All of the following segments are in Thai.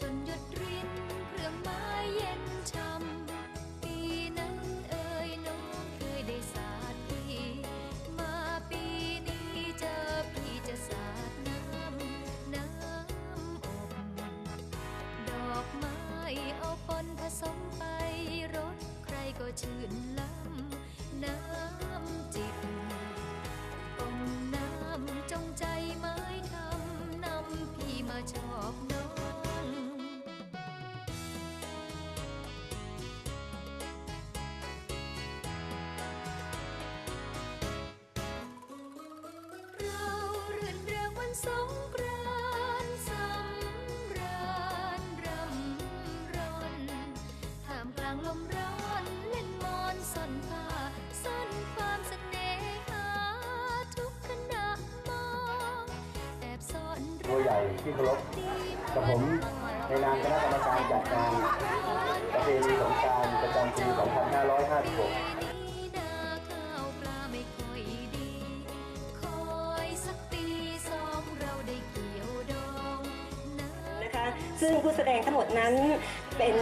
จนหยด ใหญ่ที่เคารพกับผมในนามคณะกรรมการจัดงานประเพณีสงการประจำปี 2556นะคะซึ่งผู้แสดงทั้งหมดนั้นเป็น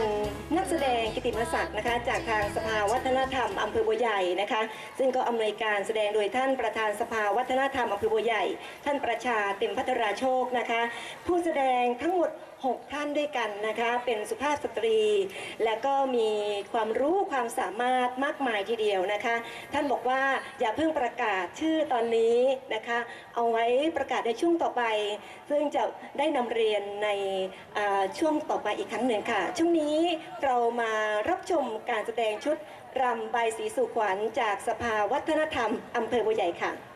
นักแสดงกิติมศักดิ์นะคะ จากทางสภาวัฒนธรรมอำเภอบัวใหญ่นะคะ ซึ่งก็อำนวยการแสดงโดยท่านประธานสภาวัฒนธรรมอำเภอบัวใหญ่ ท่านประชาเต็มพัทราโชคนะคะ ผู้แสดงทั้งหมด 6 ท่านด้วยกันนะคะ เป็นสุภาพสตรี และก็มีความรู้ความสามารถมากมายทีเดียวนะคะ ท่านบอกว่าอย่าเพิ่งประกาศชื่อตอนนี้นะคะ เอาไว้ประกาศในช่วงต่อไป ซึ่งจะได้นำเรียนในช่วงต่อไปอีกครั้งหนึ่งค่ะ ช่วงนี้เรามารับชมการแสดงชุดรำใบสีสุขวัญจากสภาวัฒนธรรมอำเภอบัวใหญ่ค่ะ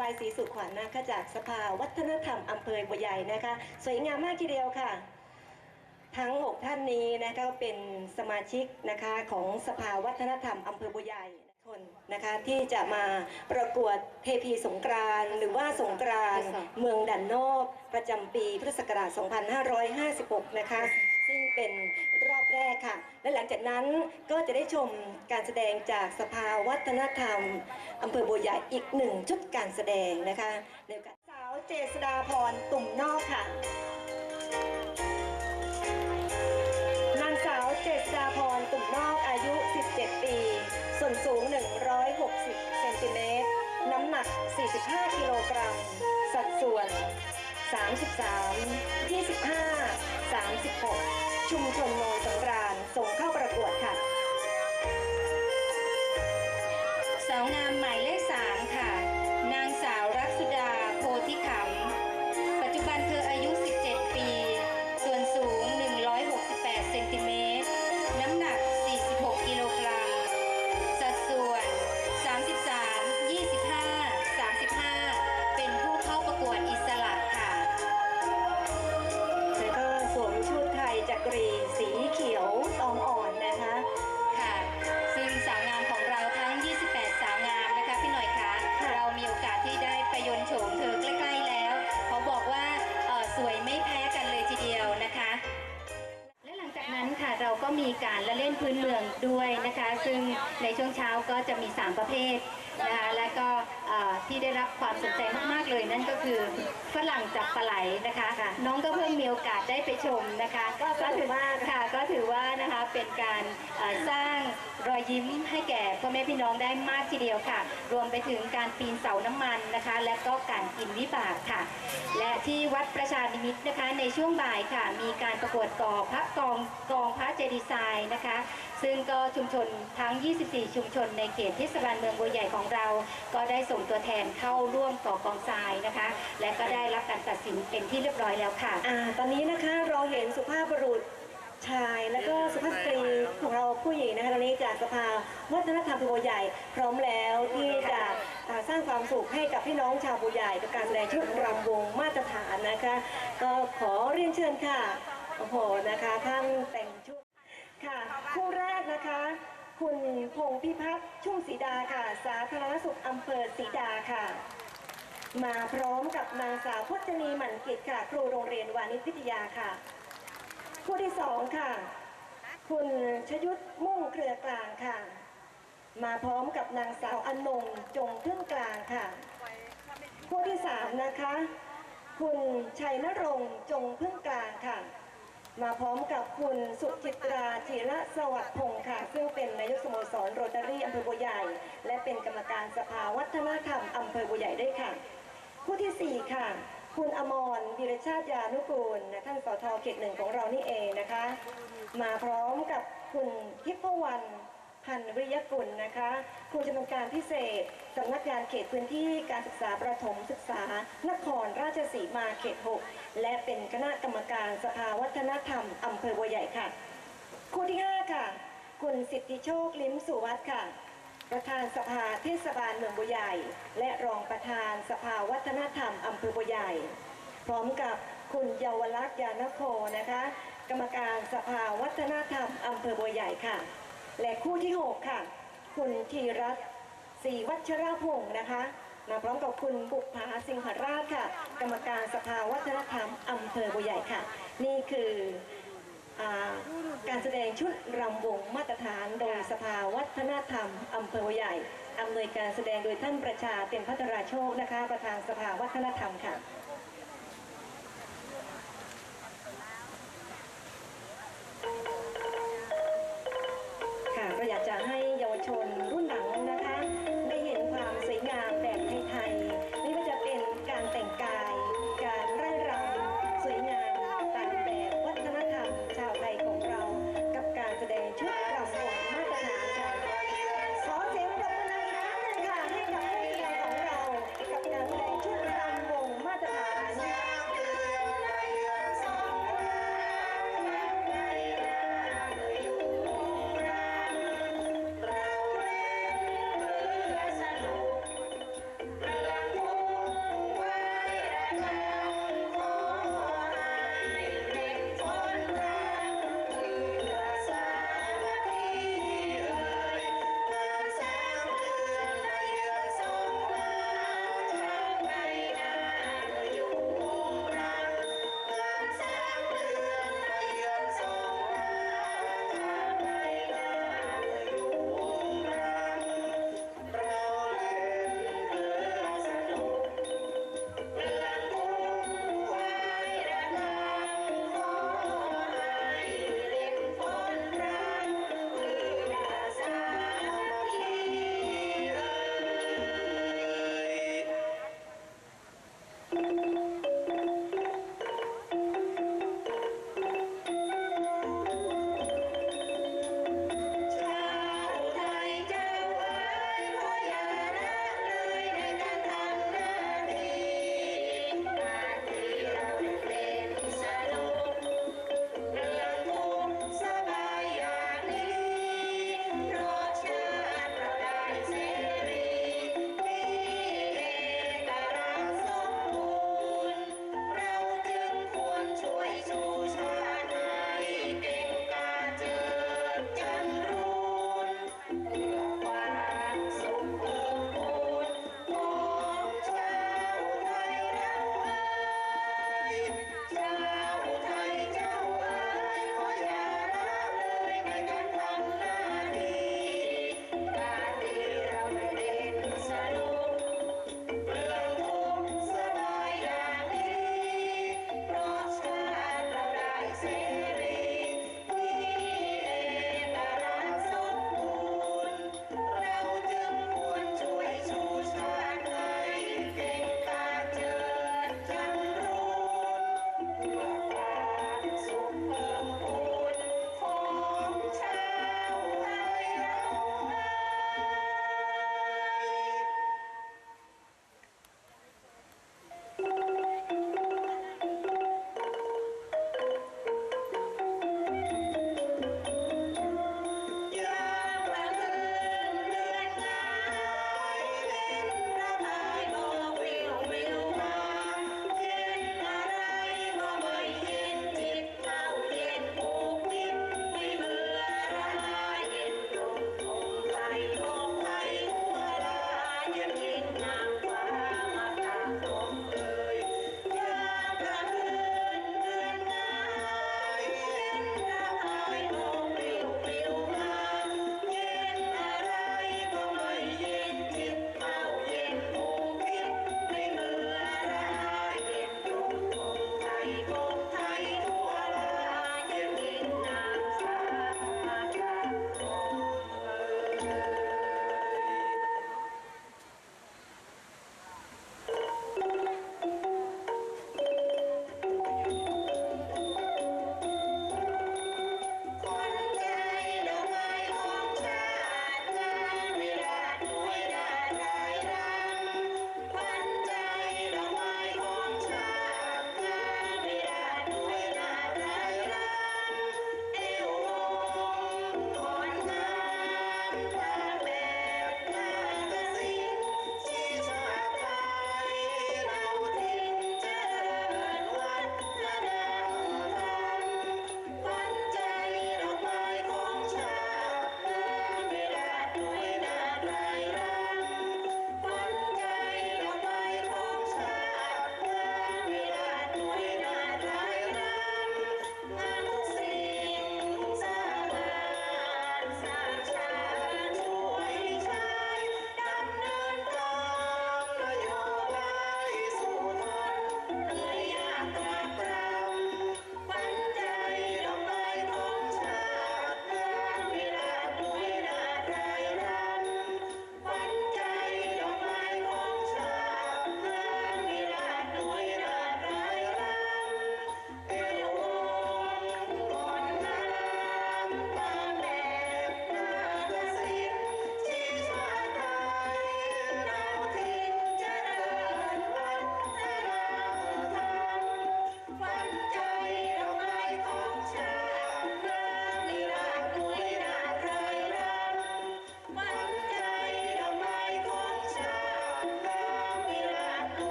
บายสีสุขวัญนะคะจากสภาวัฒนธรรมอำเภอบัวใหญ่นะคะ สวยงามมากทีเดียวค่ะ ทั้ง 6 ท่านนี้นะคะเป็นสมาชิกนะคะของสภาวัฒนธรรมอำเภอบัวใหญ่คนนะคะที่จะมาประกวดเทพีสงกรานต์หรือว่าสงกรานต์เมืองดันนอกประจำปีพุทธศักราช 2556 นะคะ ซึ่งเป็นรอบแรกค่ะ และหลังจากนั้นก็จะได้ชมการแสดงจากสภาวัฒนธรรม อำเภอบัวใหญ่อีกหนึ่งชุดการแสดงนะคะในโอกาสสาวเจษดาพรตุ่มนอกค่ะ นางสาวเจษดาพรตุ่มนอกอายุ 17 ปี ส่วนสูง 160 เซนติเมตร น้ำหนัก 45 กิโลกรัม สัดส่วน 33 25 36 ชุมชนโนนสำราญส่งเข้าประกวดค่ะาวงามหมายเลข ใจมากๆเลยนั่นก็คือฝรั่งจับปลาไหลนะคะ น้องก็เพิ่งมีโอกาสได้ไปชมนะคะก็สนุกมาค่ะก็ถือว่านะคะเป็นการสร้างรอยยิ้มให้แก่พ่อแม่พี่น้องได้มากทีเดียวค่ะ รวมไปถึงการปีนเสาน้ำมันนะคะ และก็การกินวิบากค่ะ และที่วัดประชานิมิตนะคะ ในช่วงบ่ายค่ะ มีการประกวดก่อพระกองกองพระเจดีย์ทรายนะคะ ซึ่งก็ชุมชนทั้ง 24 ชุมชนในเขตเทศบาลเมืองบัวใหญ่ของเรา ก็ได้ส่งตัวแทนเข้าร่วมก่อกองทรายนะคะ และก็ได้รับการตัดสินเป็นที่เรียบร้อยแล้วค่ะ อ่าตอนนี้นะคะเราเห็นสุภาพบุรุษชาย และก็สุภาพสตรีของเราผู้หญิงนะคะตอนนี้จากสภาวัฒนธรรมบัวใหญ่ พร้อมแล้วที่จะอ่าสร้างความสุขให้กับพี่น้องชาวบัวใหญ่กับการแสดงชุดรำวงมาตรฐานนะคะ ก็ขอเรียนเชิญค่ะโอ้โหนะคะท่านแต่งชุดค่ะคู่แรกนะคะคุณพงพิพัฒน์ชุ่มศรีดาค่ะ สาธารณสุขอำเภอศรีดาค่ะ มาพร้อมกับนางสาวพจนีหมั่นกิจค่ะ ครูโรงเรียนวานิชวิทยาค่ะ ผู้ที่สองค่ะ คุณชยุทธมุ่งเครือกลางค่ะ มาพร้อมกับนางสาวอนงจงเพึ่องกลางค่ะ ผู้ที่สามนะคะ คุณชัยนรงค์จงพึ่องกลางค่ะ มาพร้อมกับคุณสุจิตราธีระสวัสดิ์พงศ์ค่ะ ซึ่งเป็นนายกสโมสรโรตารี่อำเภอบัวใหญ่ และเป็นกรรมการสภาวัฒนธรรมอำเภอบัวใหญ่ด้วยค่ะ ผู้ที่สี่ค่ะ คุณอมรวีรชาติยานุกูลนะท่านสทเขตหนึ่งของเรานี่เองนะคะ มาพร้อมกับคุณทิพวรรณพันวิริยกุลนะคะครูชำนาญการพิเศษสำนักงานเขตพื้นที่การศึกษาประถมศึกษา นครราชสีมาเขต 6 และเป็นคณะกรรมการสภาวัฒนธรรมอำเภอบัวใหญ่ค่ะ คู่ที่ 5 ค่ะ คุณสิทธิโชคลิ้มสุวัสดิ์ค่ะ ประธานสภาเทศบาลเมืองบัวใหญ่ และรองประธานสภาวัฒนธรรมอำเภอบัวใหญ่ พร้อมกับคุณเยาวลักษณ์ยานโคนะคะ กรรมการสภาวัฒนธรรมอำเภอบัวใหญ่ค่ะ และคู่ที่ 6 ค่ะ คุณธีรัตน์ศรีวัชรพงศ์นะคะมาพร้อมกับคุณบุภาสิงหราชค่ะ กรรมการสภาวัฒนธรรมอำเภอบัวใหญ่ค่ะ นี่คือ การแสดงชุดรำวงมาตรฐานโดยสภาวัฒนธรรมอำเภอหัวใหญ่อำนวยการแสดงโดยท่านประชาเต็มพัทราโชคนะคะ ประธานสภาวัฒนธรรมค่ะค่ะก็อยากจะให้เยาวชน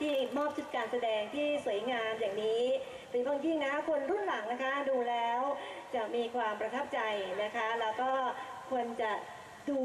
ที่มอบชุดการแสดงที่สวยงามอย่างนี้โดยเฉพาะยิ่งนะคนรุ่นหลังนะคะดูแล้วจะมีความประทับใจนะคะ แล้วก็ควรจะดู